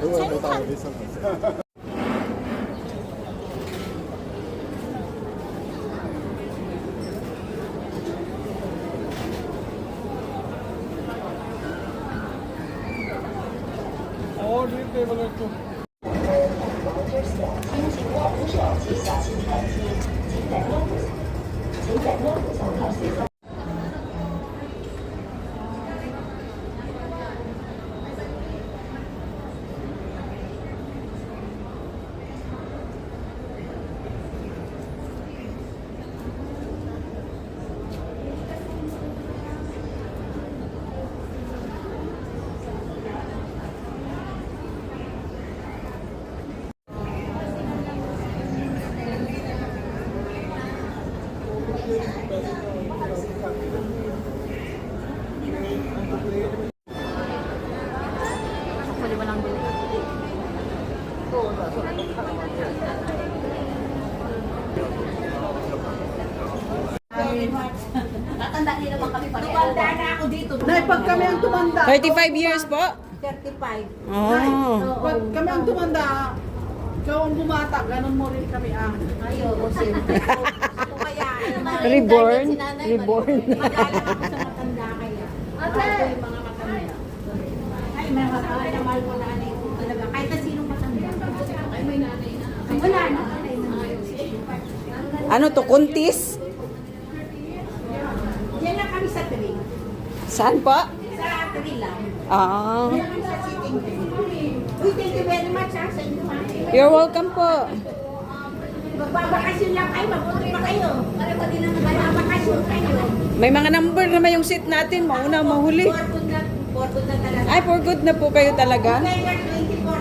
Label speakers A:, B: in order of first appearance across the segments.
A: 稍等一下嗯
B: 好的好的好的好的好的好的好
C: 的 pag kami ang tumanda,
D: 35 years po?
B: 35.
D: Oh.
C: pag kami ang tumanda, ikaw ang bumata, ganun mo rin kami ah.
B: Ayaw, o siyempre. Kaya.
D: Reborn? Reborn.
B: Magalang ako sa matanda kaya. Ate! Ako yung mga matanda. Ay, mga matanda na mahal ko nanay ko talaga. Kahit na sinong matanda. Ay, may nanay na. Wala na. Nanay na.
D: Ano to, kuntis?
B: Yan lang kami sa tree.
D: Saan po?
B: Sa lang.
D: Ah.
B: Thank you very much ha, sa inyo.
D: You're welcome po.
B: Magbabakasyon lang kayo, mabuti pa kayo. Para pa din naman magbabakasyon kayo.
D: May mga number naman yung seat natin. Mauna, mahuli.
B: For good na, for good na talaga.
D: Ay, for good na po kayo talaga?
B: November 24,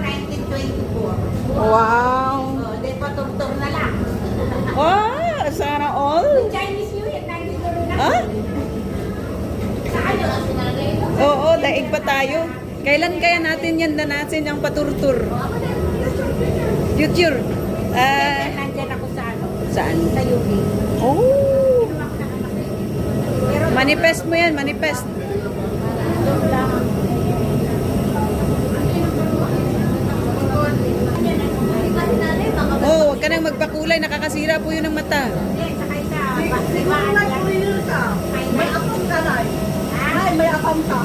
B: 1924.
D: Wow.
B: Oh, di pa tungtong na lang.
D: Wow, sana all.
B: Chinese New Year, nandito rin na.
D: Ah?
B: Sa kayo, ang sinalagay mo.
D: Oo, daig pa tayo. Kailan kaya natin yan na natin ang paturtur? Future. Ah,
B: Nandyan ako sa ano,
D: saan?
B: sa UK.
D: Oh. Manifest mo yan, manifest. Oh, huwag ka nang magpakulay. Nakakasira po yun ng mata.
C: Siguro na career ka. May akong ka, Nay. Nay, may akong ka.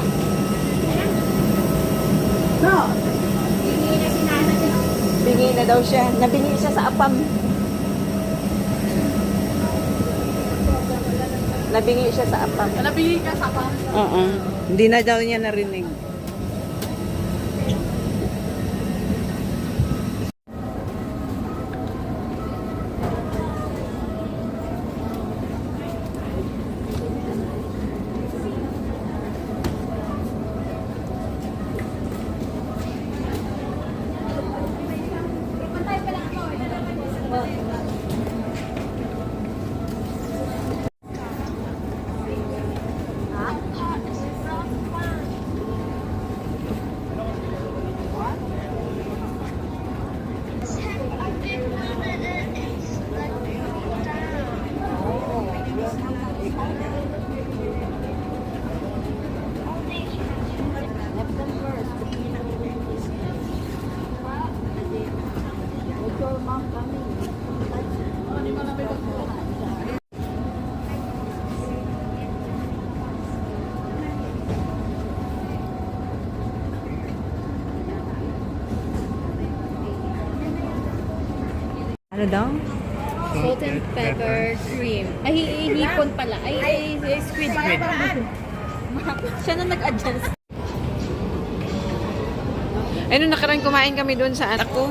C: No.
B: Hindi na sinanay niya.
D: Bingi na daw siya. Nabingi siya sa apam. Nabingi siya sa apam.
C: Nabili ka sa pa.
D: Oo. Hindi na daw niya narinig. Ano daw?
E: Salt and pepper cream. Ay, hi- hipon pala. Ay, ay, ay squid. Squid. Siya na nag-adjust.
D: Ay, nung nakaraan kumain kami doon sa anak ko.